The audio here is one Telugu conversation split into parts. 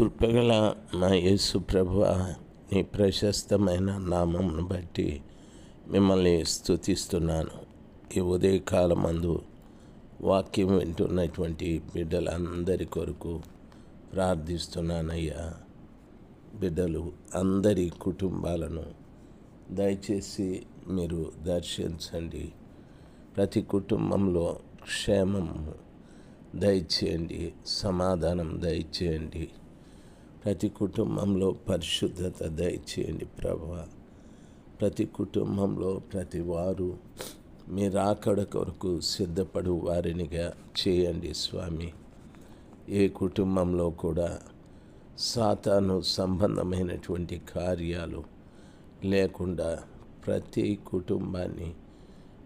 కృపగల నా యేసు ప్రభు నీ ప్రశస్తమైన నామంను బట్టి మిమ్మల్ని స్థుతిస్తున్నాను ఈ ఉదయకాలం మందు వాక్యం వింటున్నటువంటి బిడ్డలందరి కొరకు ప్రార్థిస్తున్నానయ్యా. బిడ్డలు అందరి కుటుంబాలను దయచేసి మీరు దర్శించండి. ప్రతి కుటుంబంలో క్షేమము దయచేయండి సమాధానం దయచేయండి. ప్రతి కుటుంబంలో పరిశుద్ధత దయచేయండి ప్రభు. ప్రతి కుటుంబంలో ప్రతి వారు మీ రాకడ కొరకు సిద్ధపడు వారినిగా చేయండి స్వామి. ఏ కుటుంబంలో కూడా సాతాను సంబంధమైనటువంటి కార్యాలు లేకుండా ప్రతి కుటుంబాన్ని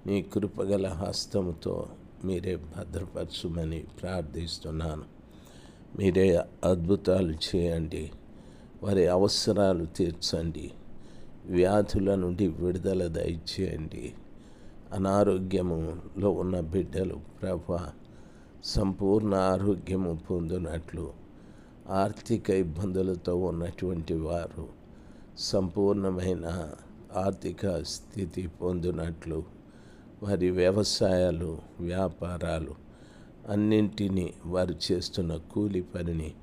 నీ కృపగల హస్తముతో మీరే భద్రపరచుమని ప్రార్థిస్తున్నాను. మీరే అద్భుతాలు చేయండి. వారి అవసరాలు తీర్చండి. వ్యాధుల నుండి విడుదల దయచేయండి. అనారోగ్యములో ఉన్న బిడ్డలు ప్రభ సంపూర్ణ ఆరోగ్యము పొందినట్లు. ఆర్థిక ఇబ్బందులతో ఉన్నటువంటి వారు సంపూర్ణమైన ఆర్థిక స్థితి పొందినట్లు. వారి వ్యవసాయాలు వ్యాపారాలు అన్నింటినీ వారు చేస్తున్న కూలి పనిని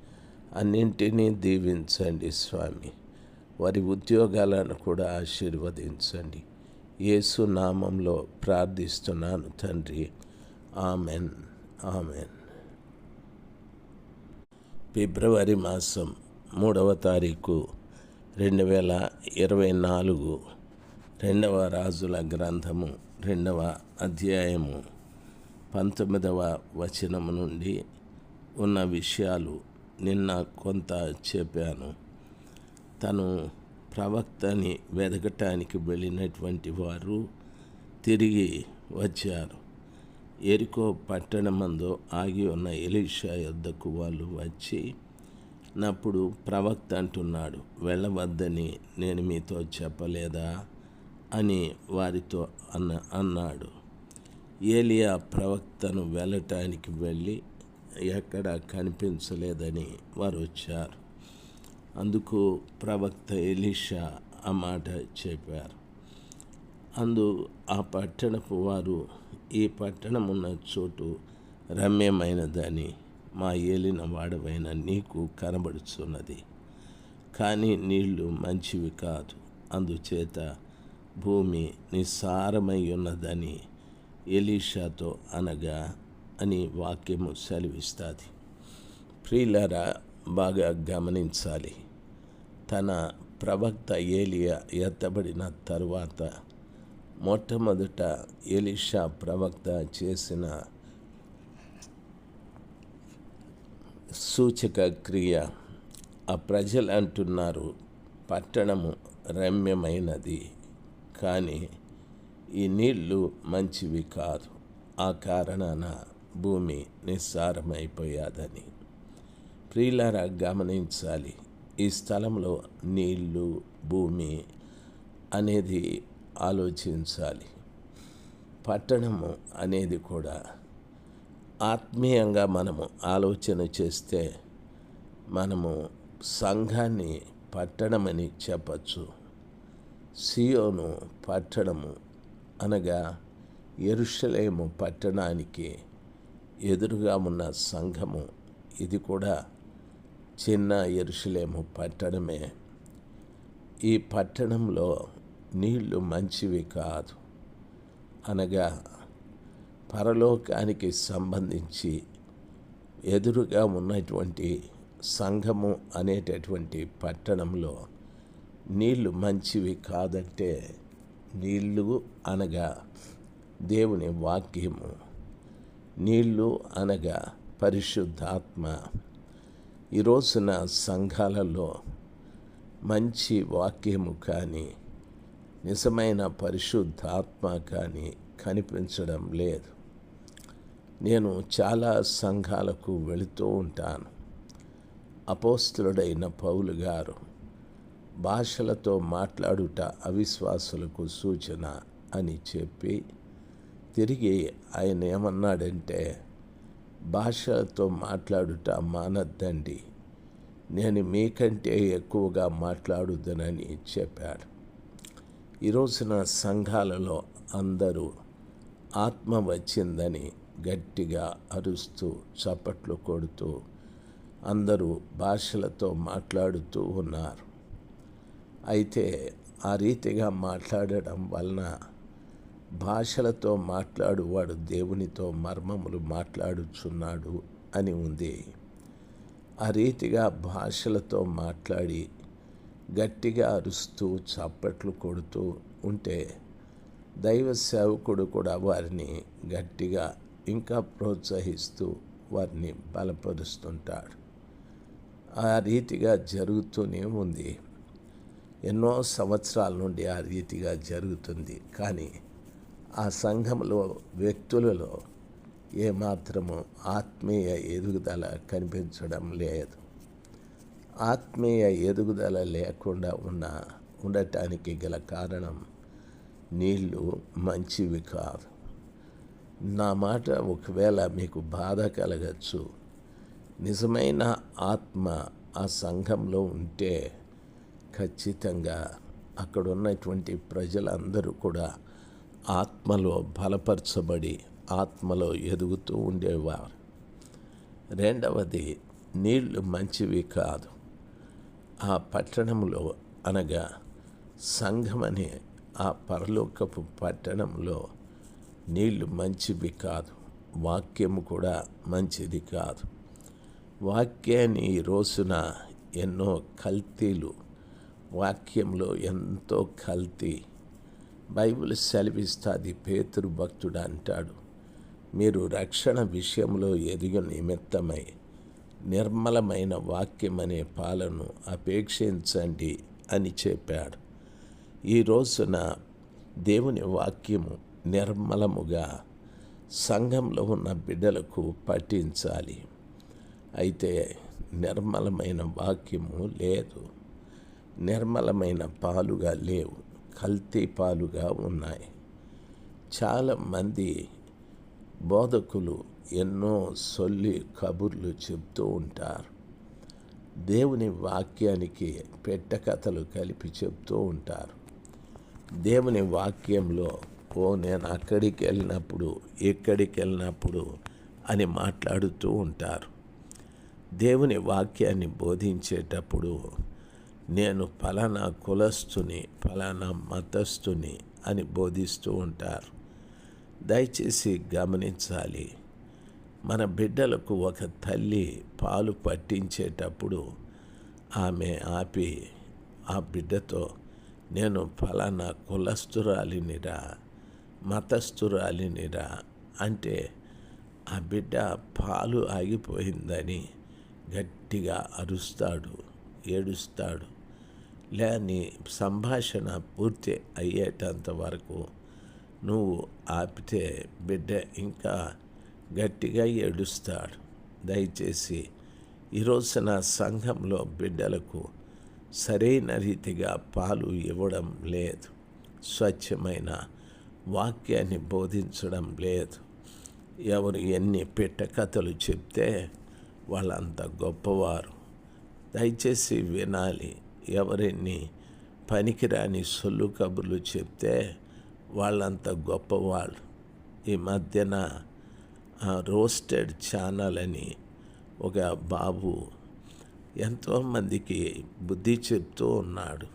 అన్నింటినీ దీవించండి స్వామి. వారి ఉద్యోగాలను కూడా ఆశీర్వదించండి. యేసు నామంలో ప్రార్థిస్తున్నాను తండ్రి. ఆమెన్. ఆమెన్. ఫిబ్రవరి మాసం మూడవ తారీఖు రెండు వేల ఇరవై నాలుగు రెండవ రాజుల గ్రంథము రెండవ అధ్యాయము. పంతొమ్మిదవ వచనం నుండి ఉన్న విషయాలు నిన్న కొంత చెప్పాను. తను ప్రవక్తని వెదకటానికి వెళ్ళినటువంటి వారు తిరిగి వచ్చారు. ఎరికో పట్టణమందు ఆగి ఉన్న ఎలీషా యొద్దకు వాళ్ళు వచ్చి నప్పుడు ప్రవక్త అంటున్నాడు వెళ్ళవద్దని నేను మీతో చెప్పలేదా? అని వారితో అన్న అన్నాడు. ఏలియా ప్రవక్తను వెళ్ళటానికి వెళ్ళి ఎక్కడ కనిపించలేదని వారు వచ్చారు. అందుకు ప్రవక్త ఎలీషా ఆ మాట చెప్పారు. అందు ఆ పట్టణపు వారు ఈ పట్టణం ఉన్న చోటు రమ్యమైనదని మా ఏలిన వాడవైన నీకు కనబడుచున్నది. కానీ నీళ్ళు మంచివి కాదు అందుచేత భూమి నిస్సారమై ఉన్నదని ఎలీషాతో అనగా అని వాక్యము సెలవిస్తుంది. ప్రియులరా బాగా గమనించాలి. తన ప్రవక్త ఏలియా ఎత్తబడిన తరువాత మొట్టమొదట ఎలీషా ప్రవక్త చేసిన సూచక క్రియ ఆ ప్రజలు అంటున్నారు పట్టణము రమ్యమైనది. కానీ ఈ నీళ్ళు మంచివి కాదు. ఆ కారణాన భూమి నిస్సారమైపోయాదని ప్రియులారా గమనించాలి. ఈ స్థలంలో నీళ్ళు భూమి అనేది ఆలోచించాలి. పట్టణము అనేది కూడా ఆత్మీయంగా మనము ఆలోచన చేస్తే మనము సంఘాన్ని పట్టణమని చెప్పచ్చు. సియోను పట్టణము అనగా ఎరుషలేము పట్టణానికి ఎదురుగా ఉన్న సంఘము. ఇది కూడా చిన్న ఎరుషలేము పట్టణమే. ఈ పట్టణంలో నీళ్ళు మంచివి కాదు. అనగా పరలోకానికి సంబంధించి ఎదురుగా ఉన్నటువంటి సంఘము అనేటటువంటి పట్టణంలో నీళ్ళు మంచివి కాదంటే నీళ్ళు అనగా దేవుని వాక్యము. నీళ్ళు అనగా పరిశుద్ధాత్మ. ఈ రోజున సంఘాలలో మంచి వాక్యము కానీ నిజమైన పరిశుద్ధాత్మ కానీ కనిపించడం లేదు. నేను చాలా సంఘాలకు వెళుతూ ఉంటాను. అపోస్తుడైన పౌలు గారు భాషలతో మాట్లాడుట అవిశ్వాసులకు సూచన అని చెప్పి తిరిగి ఆయన ఏమన్నాడంటే భాషలతో మాట్లాడుట మానద్దండి. నేను మీకంటే ఎక్కువగా మాట్లాడుద్దనని చెప్పాడు. ఈ రోజున సంఘాలలో అందరూ ఆత్మ వచ్చిందని గట్టిగా అరుస్తూ చప్పట్లు కొడుతూ అందరూ భాషలతో మాట్లాడుతూ ఉన్నారు. అయితే ఆ రీతిగా మాట్లాడడం వలన భాషలతో మాట్లాడువాడు దేవునితో మర్మములు మాట్లాడుచున్నాడు అని ఉంది. ఆ రీతిగా భాషలతో మాట్లాడి గట్టిగా అరుస్తూ చప్పట్లు కొడుతూ ఉంటే దైవ సేవకుడు కూడా వారిని గట్టిగా ఇంకా ప్రోత్సహిస్తూ వారిని బలపరుస్తుంటాడు. ఆ రీతిగా జరుగుతూనే ఉంది. ఎన్నో సంవత్సరాల నుండి ఆ రీతిగా జరుగుతుంది. కానీ ఆ సంఘంలో వ్యక్తులలో ఏమాత్రము ఆత్మీయ ఎదుగుదల కనిపించడం లేదు. ఆత్మీయ ఎదుగుదల లేకుండా ఉన్న ఉండటానికి గల కారణం నీళ్ళు మంచివి కాదు. నా మాట ఒకవేళ మీకు బాధ కలగచ్చు. నిజమైన ఆత్మ ఆ సంఘంలో ఉంటే ఖచ్చితంగా అక్కడ ఉన్నటువంటి ప్రజలందరూ కూడా ఆత్మలో బలపరచబడి ఆత్మలో ఎదుగుతూ ఉండేవారు. రెండవది నీళ్ళు మంచివి కాదు. ఆ పట్టణంలో అనగా సంఘమనే ఆ పరలోకపు పట్టణంలో నీళ్ళు మంచివి కాదు. వాక్యము కూడా మంచిది కాదు. వాక్యాన్ని ఈ రోజున ఎన్నో కల్తీలు వాక్యంలో ఎంతో కల్తీ. బైబిల్ సెలవిస్తుంది పేతురు భక్తుడు అంటాడు మీరు రక్షణ విషయంలో ఎదిగ నిమిత్తమై నిర్మలమైన వాక్యం అనే పాలను అపేక్షించండి అని చెప్పాడు. ఈ రోజున దేవుని వాక్యము నిర్మలముగా సంఘంలో ఉన్న బిడ్డలకు పఠించాలి. అయితే నిర్మలమైన వాక్యము లేదు. నిర్మలమైన పాలుగా లేవు కల్తీ పాలుగా ఉన్నాయి. చాలామంది బోధకులు ఎన్నో సొల్లి కబుర్లు చెప్తూ ఉంటారు. దేవుని వాక్యానికి పెట్టకథలు కలిపి చెప్తూ ఉంటారు. దేవుని వాక్యంలో ఓ నేను అక్కడికి వెళ్ళినప్పుడు ఇక్కడికి వెళ్ళినప్పుడు అని మాట్లాడుతూ ఉంటారు. దేవుని వాక్యాన్ని బోధించేటప్పుడు నేను ఫలానా కులస్తుని ఫలానా మతస్థుని అని బోధిస్తూ ఉంటారు. దయచేసి గమనించాలి. మన బిడ్డలకు ఒక తల్లి పాలు పట్టించేటప్పుడు ఆమె ఆపి ఆ బిడ్డతో నేను ఫలానా కులస్తురాలినిరా మతస్థురాలినిరా అంటే ఆ బిడ్డ పాలు ఆగిపోయిందని గట్టిగా అరుస్తాడు ఏడుస్తాడు. లేని సంభాషణ పూర్తి అయ్యేటంత వరకు నువ్వు ఆపితే బిడ్డ ఇంకా గట్టిగా ఏడుస్తాడు. దయచేసి ఈరోజున సంఘంలో బిడ్డలకు సరైన రీతిగా పాలు ఇవ్వడం లేదు. స్వచ్ఛమైన వాక్యాన్ని బోధించడం లేదు. ఎవరు ఎన్ని పెట్ట కథలు చెప్తే వాళ్ళంత గొప్పవారు. దయచేసి వినాలి. ఎవరిని పనికిరాని సొల్లు కబుర్లు చెప్తే వాళ్ళంత గొప్పవాళ్ళు. ఈ మధ్యన రోస్టెడ్ ఛానల్ అని ఒక బాబు ఎంతోమందికి బుద్ధి చెప్తూ ఉన్నాడు.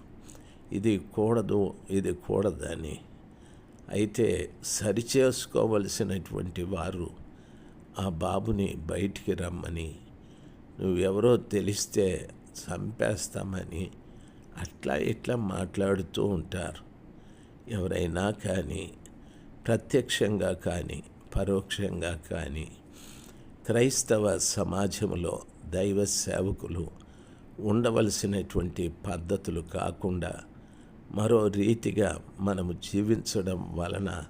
ఇది కూడదు ఇది కూడదని. అయితే సరిచేసుకోవలసినటువంటి వారు ఆ బాబుని బయటికి రమ్మని నువ్వెవరో తెలిస్తే చంపేస్తామని అట్లా ఇట్లా మాట్లాడుతూ ఉంటారు. ఎవరైనా కానీ ప్రత్యక్షంగా కానీ పరోక్షంగా కానీ క్రైస్తవ సమాజంలో దైవ సేవకులు ఉండవలసినటువంటి పద్ధతులు కాకుండా మరో రీతిగా మనము జీవించడం వలన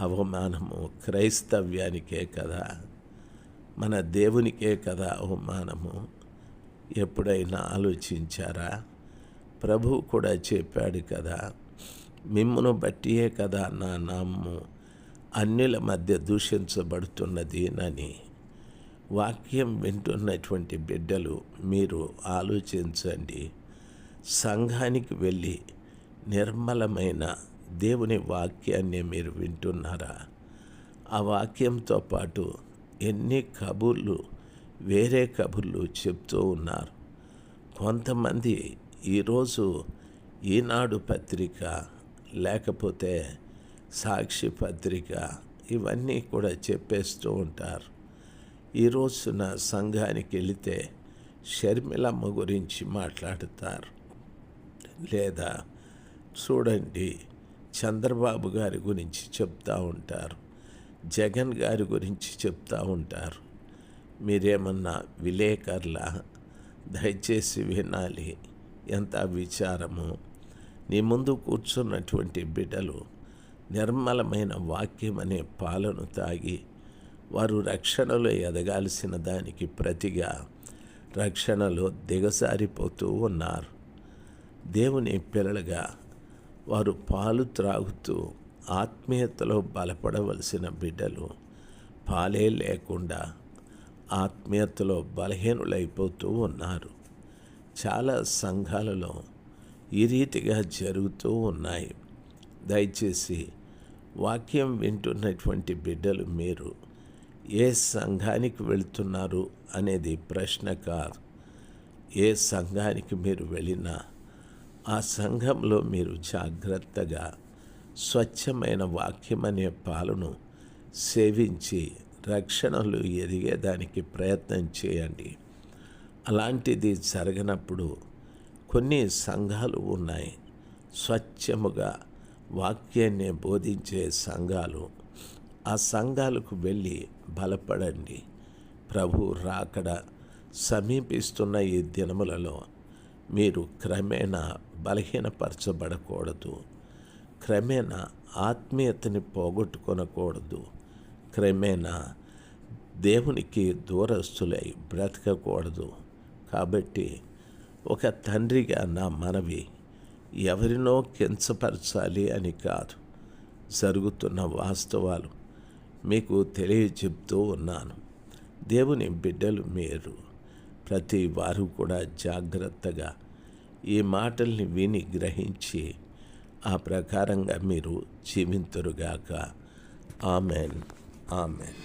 అవమానము క్రైస్తవ్యానికే కదా మన దేవునికే కదా అవమానము. ఎప్పుడైనా ఆలోచించారా? ప్రభు కూడా చెప్పాడు కదా మిమ్మను బట్టియే కదా నా నామ్ము అన్యుల మధ్య దూషించబడుతున్నది అని వాక్యం వింటున్నటువంటి బిడ్డలు మీరు ఆలోచించండి. సంఘానికి వెళ్ళి నిర్మలమైన దేవుని వాక్యాన్ని మీరు వింటున్నారా? ఆ వాక్యంతో పాటు ఎన్ని కబుర్లు వేరే కబుర్లు చెప్తూ ఉన్నారు. కొంతమంది ఈరోజు ఈనాడు పత్రిక లేకపోతే సాక్షి పత్రిక ఇవన్నీ కూడా చెప్పేస్తూ ఉంటారు. ఈ రోజున సంఘానికి వెళితే షర్మిలమ్మ గురించి మాట్లాడతారు. లేదా చూడండి చంద్రబాబు గారి గురించి చెప్తూ ఉంటారు. జగన్ గారి గురించి చెప్తూ ఉంటారు. మీరేమన్నా విలేకర్ల దయచేసి వినాలి. ఎంత విచారము. నీ ముందు కూర్చున్నటువంటి బిడ్డలు నిర్మలమైన వాక్యం అనే పాలను తాగి వారు రక్షణలో ఎదగాల్సిన దానికి ప్రతిగా రక్షణలో దిగసారిపోతూ ఉన్నారు. దేవుని పిల్లలుగా వారు పాలు త్రాగుతూ ఆత్మీయతలో బలపడవలసిన బిడ్డలు పాలే లేకుండా ఆత్మీయతలో బలహీనులైపోతూ ఉన్నారు. చాలా సంఘాలలో ఈ రీతిగా జరుగుతూ ఉన్నాయి. దయచేసి వాక్యం వింటున్నటువంటి బిడ్డలు మీరు ఏ సంఘానికి వెళుతున్నారు అనేది ప్రశ్న కాదు ఏ సంఘానికి మీరు వెళ్ళినా ఆ సంఘంలో మీరు జాగ్రత్తగా స్వచ్ఛమైన వాక్యం అనే పాలను సేవించి రక్షణలు ఎదిగేదానికి ప్రయత్నం చేయండి. అలాంటిది జరగనప్పుడు కొన్ని సంఘాలు ఉన్నాయి. స్వచ్ఛముగా వాక్యాన్ని బోధించే సంఘాలు. ఆ సంఘాలకు వెళ్ళి బలపడండి. ప్రభు రాకడ సమీపిస్తున్న ఈ దినములలో మీరు క్రమేణా బలహీనపరచబడకూడదు. క్రమేణా ఆత్మీయతని పోగొట్టుకొనకూడదు. క్రమేణా దేవునికి దూరస్తులై బ్రతకకూడదు. కాబట్టి ఒక తండ్రిగా నా మనవి ఎవరినో కించపరచాలి అని కాదు. జరుగుతున్న వాస్తవాలు మీకు తెలియచెప్తూ ఉన్నాను. దేవుని బిడ్డలు మీరు ప్రతి వారు కూడా జాగ్రత్తగా ఈ మాటల్ని విని గ్రహించి ఆ ప్రకారంగా మీరు జీవింతురుగాక. ఆమెన్. ఆమెన్